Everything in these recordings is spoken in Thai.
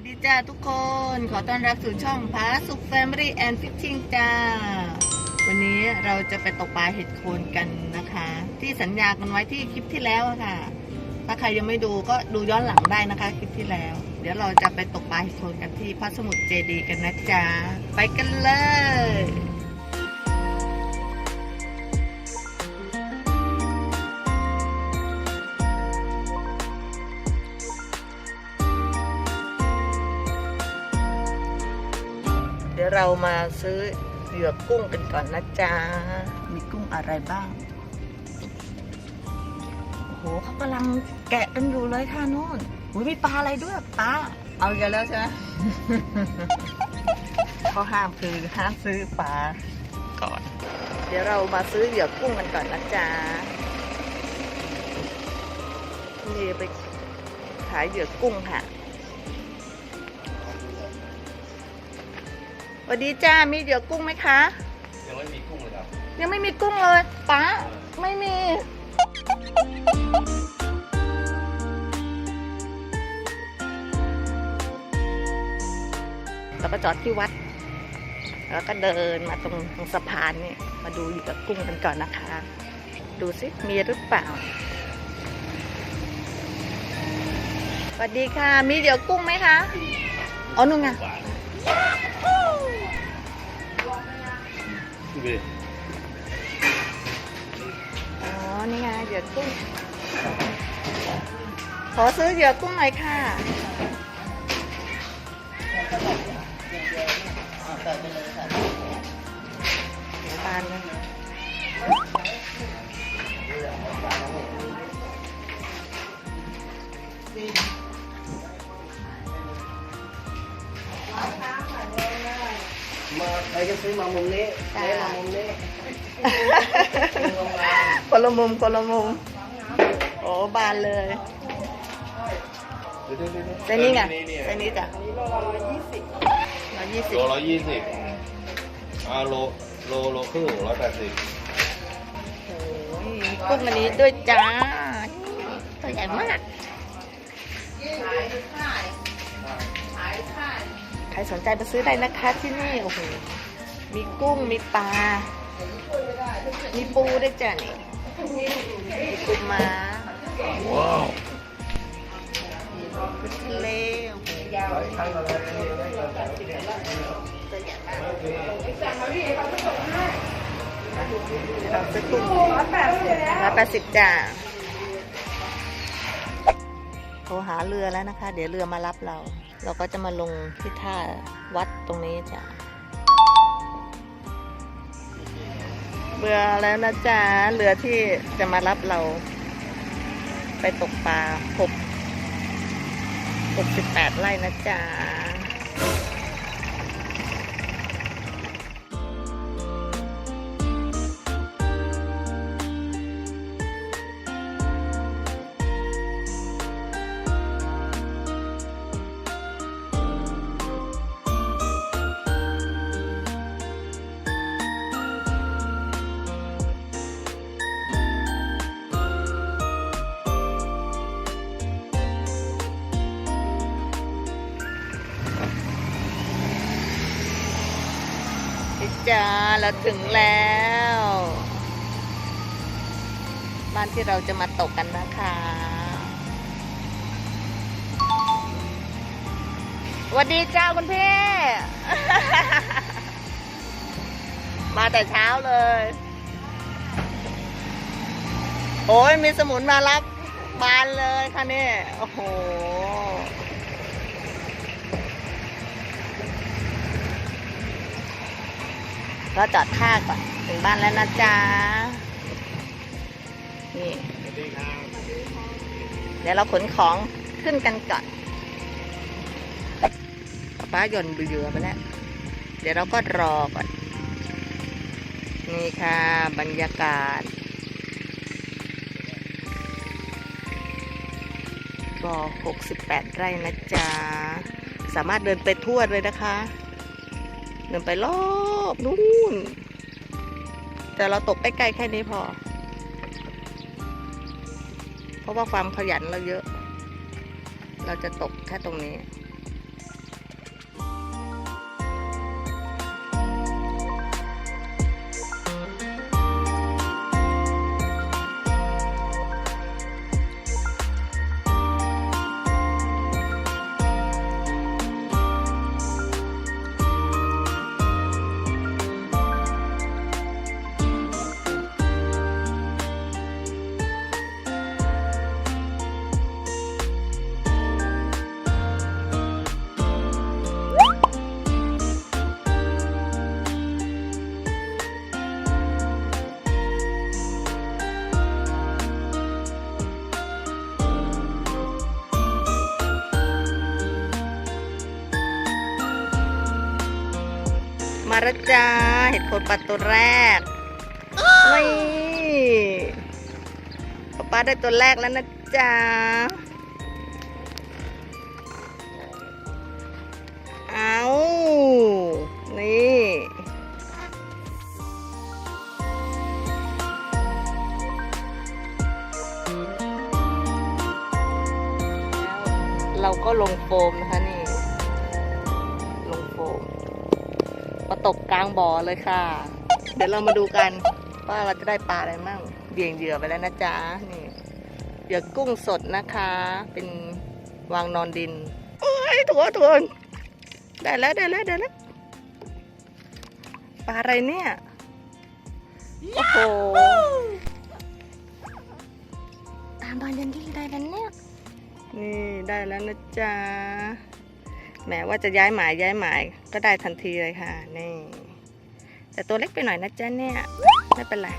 วัสดีจ้าทุกคน ขอต้อนรับสู่ช่องพาสุข Family and Fishing จ้า วันนี้เราจะไปตกปลาเห็ดโคนกันนะคะ ที่สัญญากันไว้ที่คลิปที่แล้วค่ะ ถ้าใครยังไม่ดูก็ดูย้อนหลังได้นะคะคลิปที่แล้ว เดี๋ยวเราจะไปตกปลาเห็ดโคนกันที่พระสมุทรเจดีย์กันนะจ๊ะไปกันเลย มาซื้อเหยื่อกุ้งกันก่อนนะจ๊ะ มีกุ้งอะไรบ้าง โอ้โหเขากำลังแกะกันอยู่เลยค่ะนู่นอุ้ยมีปลาอะไรด้วยปลา เอาอย่าแล้วใช่ไหมเขาห้ามคือห้ามซื้อปลาก่อน เดี๋ยวเรามาซื้อเหยื่อกุ้งกันก่อนนะจ๊ะนี่ไปขายเหยื่อกุ้งค่ะ วัสดีจ้า มีเหยื่อกุ้งไหมคะ ยังไม่มีกุ้งเลยครับ ยังไม่มีกุ้งเลยป้าไม่มี แล้วก็จอดที่วัด แล้วก็เดินมาตรงตรงสะพานนี่ มาดูอยู่กับกุ้งกันก่อนนะคะ ดูสิมีหรือเปล่าสวัสดีค่ะ มีเดี๋ยวกุ้งไหมคะ อ๋อนู่นไง อ๋อ นี่ไงเหยื่อกุ้ง ขอซื้อเหยื่อกุ้งหน่อยค่ะปานนะ ซื้อมามุมนี้จ้าเจ๊มามุมนี้คนละมุมคนละมุม โอ้บานเลยดูดิดูดิเส้นนี้ไงนี่เส้นนี้จ้ะร้อยยี่สิบโลร้อยยี่สิบอ่าโลโลโลครึ่งร้อยแปดสิบโอ้ยมีกุ้งอันนี้ด้วยจ้าตัวใหญ่มากใครสนใจมาซื้อได้นะคะที่นี่ โอ้โห มีกุ้ง มีปลา มีปูด้วยจ้ะนี่มีปูม้าว้าวปูทะเลโอ้โหตัวใหญ่มากเราซื้อกุ้งร้อยแปดสิบร้อยแปดสิบจ้าโทรหาเรือแล้วนะคะ เดี๋ยวเรือมารับเรา เราก็จะมาลงที่ท่าวัดตรงนี้จ้ะ เบือแล้วนะจ๊ะเรือที่จะมารับเรา ไปตกปลาหกหกสิบแปดไร่นะจ๊ะ จ้าเราถึงแล้ว บ้านที่เราจะมาตกกันนะคะสวัสดีจ้าคุณพี่ มาแต่เช้าเลย โอ้ยมีสมุนมารับบานเลยค่ะนี่ โอ้โห ก็จอดท่าก่อนถึงบ้านแล้วนะจ๊ะนี่เดี๋ยวเราขนของขึ้นกันก่อนป้าย่นเรือไปแล้ว เดี๋ยวเราก็รอก่อน นี่ค่ะ บรรยากาศบ่อ68 ไร่นะจ๊ะ สามารถเดินไปทั่วเลยนะคะ เดินไปรอบนู่น แต่เราตกใกล้ๆแค่นี้พอ เพราะว่าความขยันเราเยอะ เราจะตกแค่ตรงนี้ มาแล้วจ้าเห็ดโคนปลาตัวแรกนี่ป๊าป๊าได้ตัวแรกแล้วนะจ๊ะเอานี่แล้วเราก็ลงโฟมนะคะนี่ ตกกลางบ่อเลยค่ะ เดี๋ยวเรามาดูกันว่าเราจะได้ปลาอะไรมั่งเบี่ยงเหยื่อไปแล้วนะจ๊ะนี่เหยื่อกุ้งสดนะคะ เป็นวางนอนดินโอ้ยถั่วถั่วได้แล้วได้แล้วได้แล้วปลาอะไรเนี่ยโอ้โหตามบอลยันที่ได้แล้วเนี่ยนี่ได้แล้วนะจ๊ะ แหมว่าจะย้ายหมายย้ายหมายก็ได้ทันทีเลยค่ะ นี่ แต่ตัวเล็กไปหน่อยนะจ๊ะเนี่ย ไม่เป็นไร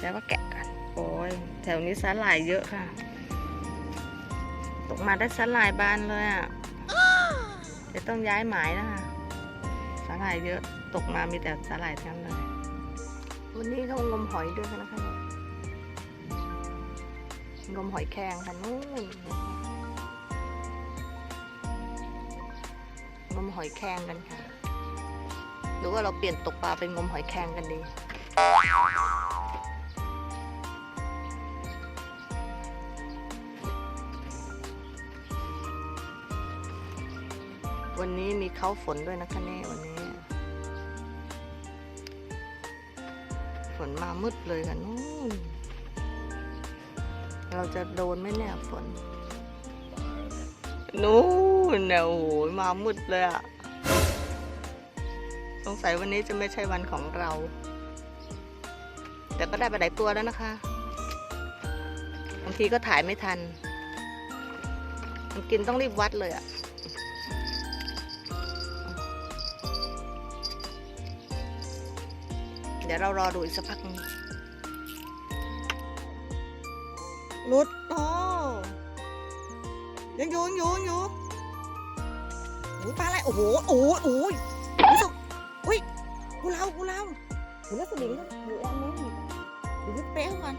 แล้วก็แกะกันโอ้ยแถวนี้สาหร่ายเยอะค่ะ ตกมาได้สาหร่ายบานเลยอะเดี๋ยวต้องย้ายหมายนะคะสาหร่ายเยอะตกมามีแต่สาหร่ายทั้งนั้นเลยวันนี้เขางมหอยด้วยนนะคะงมหอยแครงค่ะนู่น งมหอยแครงกันค่ะ หรือว่าเราเปลี่ยนตกปลาเป็นงมหอยแครงกันดี วันนี้มีเข้าฝนด้วยนะคะเนี่ยวันนี้ ฝนมามืดเลยค่ะนู่นเราจะโดนไหมเนี่ยฝนนู่น เนี่ยโอ้โหมามืดเลยอะสงสัยวันนี้จะไม่ใช่วันของเรา แต่ก็ได้ไปหลายตัวแล้วนะคะบางทีก็ถ่ายไม่ทัน มันกินต้องรีบวัดเลยอะเดี๋ยวเรารอดูอีกสักพักหนึงนุดโอ้ยังอยู่ยังอยู่ยังอยู่ อ้ยปลาอะไรโอ้โหโอ้ยโอ้ยรู้สึกอุ้ยกูเรากูเราหูแล้วสลิงก็อยู่อันนี้เดี๋ยวเป๊ะก่อน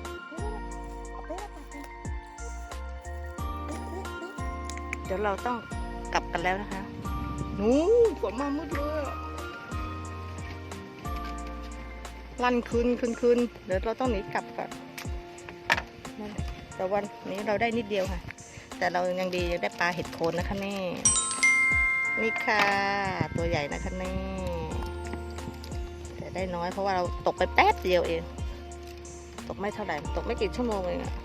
เป๊ะก่อนเดี๋ยวเราต้องกลับกันแล้วนะคะนู้ฝนมามืดเลยอะลั่นคืนคืนคืนเดี๋ยวเราต้องหนีกลับก่อนนั่นแต่วันนี้เราได้นิดเดียวค่ะ แต่เรายังดียังได้ปลาเห็ดโคนนะคะนี่ นี่ค่ะ ตัวใหญ่นะคะนี่แต่ได้น้อยเพราะว่าเราตกไปแป๊บเดียวเอง ตกไม่เท่าไหร่ ตกไม่กี่ชั่วโมงเองอะ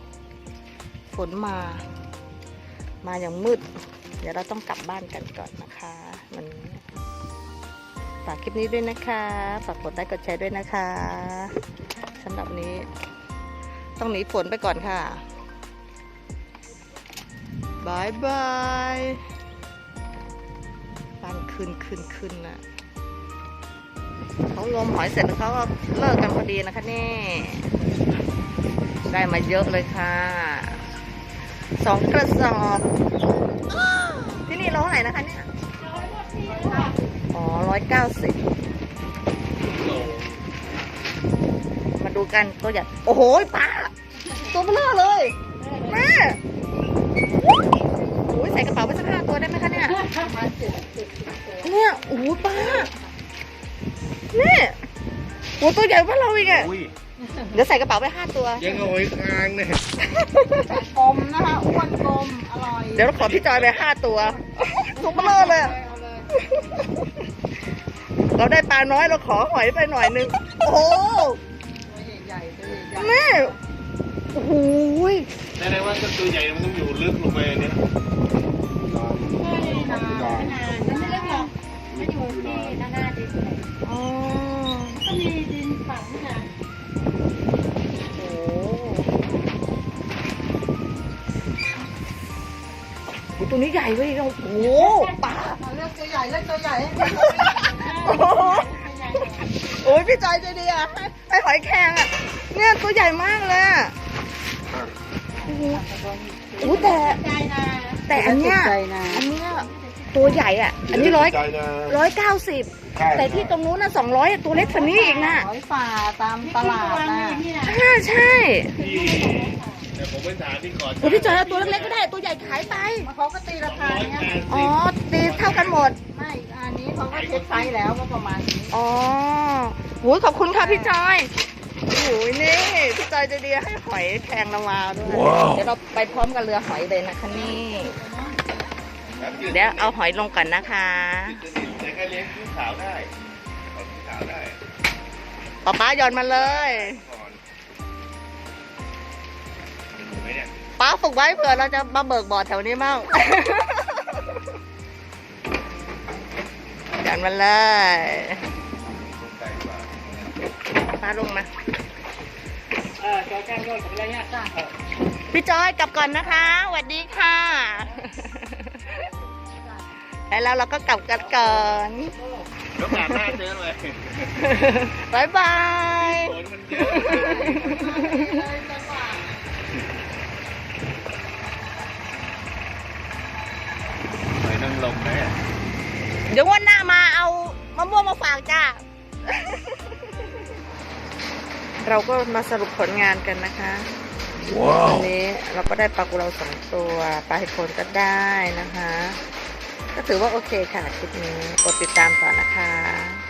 ฝนมา มาอย่างมืด เดี๋ยวเราต้องกลับบ้านกันก่อนนะคะมันฝากคลิปนี้ด้วยนะคะ ฝากกดไลค์กดแชร์ด้วยนะคะสำหรับนี้ ต้องหนีฝนไปก่อนค่ะบายบาย ปันคืนคืนคืนนะเขารวมหอยเสร็จแล้วเขาก็เลิกกันพอดีนะคะนี่ ได้มาเยอะเลยค่ะสองกระสอบที่นี่โลเท่าไหร่นะคะเนี่ยอ๋อร้อยเก้าสิบมาดูกันตัวใหญ่โอ้โหปลาตัวเบลอเลยแม่โอ้ยใส่กระเป๋าไปสักห้าตัวได้ไหมคะเนี่ย เนี่ยโอ้โห ปลาเนี่ยโอ้ตัวใหญ่กว่าเราอีกอะอุ้ยเดี๋ยวใส่กระเป๋าไปห้าตัว ยังเอาไว้คางเนี่ยกลมนะคะอ้วนกลมอร่อยเดี๋ยวเราขอพี่จอยไปห้าตัวตัวเบลอเลยอะเอาเลยเราได้ปลาน้อยเราขอหอยไปหน่อยนึง โอ้โหตัวใหญ่ๆตัวใหญ่แม่โอ้โหยแสดงว่าถ้าตัวใหญ่มันต้องอยู่ลึกลงไปเนี่ยๆไม่นานไม่นานันอกมันอยู่ที่หน้าหน้าดินเลยอ๋อก็มีดินฝังนะโอ้โหตัวนี้ใหญ่เว้ยเราโอ้โหปลาเอาเลือกตัวใหญ่เลือกตัวใหญ่โอ้โหโอ้ยพี่จอยใจดีอะให้ให้หอยแครงอะ เนี่ยตัวใหญ่มากเลยอะโอ้โหโอ้แต่ ใจนะ แต่อันเนี้ย อันเนี้ย ตัวใหญ่อะ อันนี้ร้อยใจนะร้อยเก้าสิบใช่แต่ที่ตรงนู้นน่ะสองร้อยตัวเล็กกว่านี้อีกนะร้อยฝ่าตามตลาดนะอ่าใช่พี่แต่ผมไม่ถามพี่ก่อนโอ้พี่จอยเอาตัวเล็กๆก็ได้ตัวใหญ่ขายไป เขาก็ตีราคาเนี้ยอ๋อตีเท่ากันหมด ไม่ อันนี้เขาก็เช็คไซส์แล้วก็ประมาณนี้อ๋อโหยขอบคุณค่ะพี่จอยโอ้ยนี่พี่จอยใจะดีให้หอยแพงละวาวด้วยเดี๋ยวเราไปพร้อมกับเรือหอยเลยนะคะนี่ เดี๋ยวเอาหอยลงก่อนนะคะแต่ก็เลี้ยงขึ้นขาวได้เอาขึ้นขาวได้ป๊าป๊าหย่อนมาเลยก่อนเห็นไหมเนี่ยป้าฝึกไว้เผื่อเราจะมาเบิกบ่อแถวนี้มั่งหย่อนมาเลยใส่กว่าป้าลงมาพี่จอยกลับก่อนนะคะสวัสดีค่ะ แล้วเราก็กลับกันก่อนแล้วหนาหน้าเจอเลยบายบายฝนมันเยอะหอยนางรมนะเดี๋ยววันหน้ามาเอามะม่วงมาฝากจ้า เราก็มาสรุปผลงานกันนะคะว้าววันนี้เราก็ได้ปลากุเลาสองตัว ปลาเห็ดโคนก็ได้นะคะ ก็ถือว่าโอเคค่ะคลิปนี้กดติดตามต่อนะคะ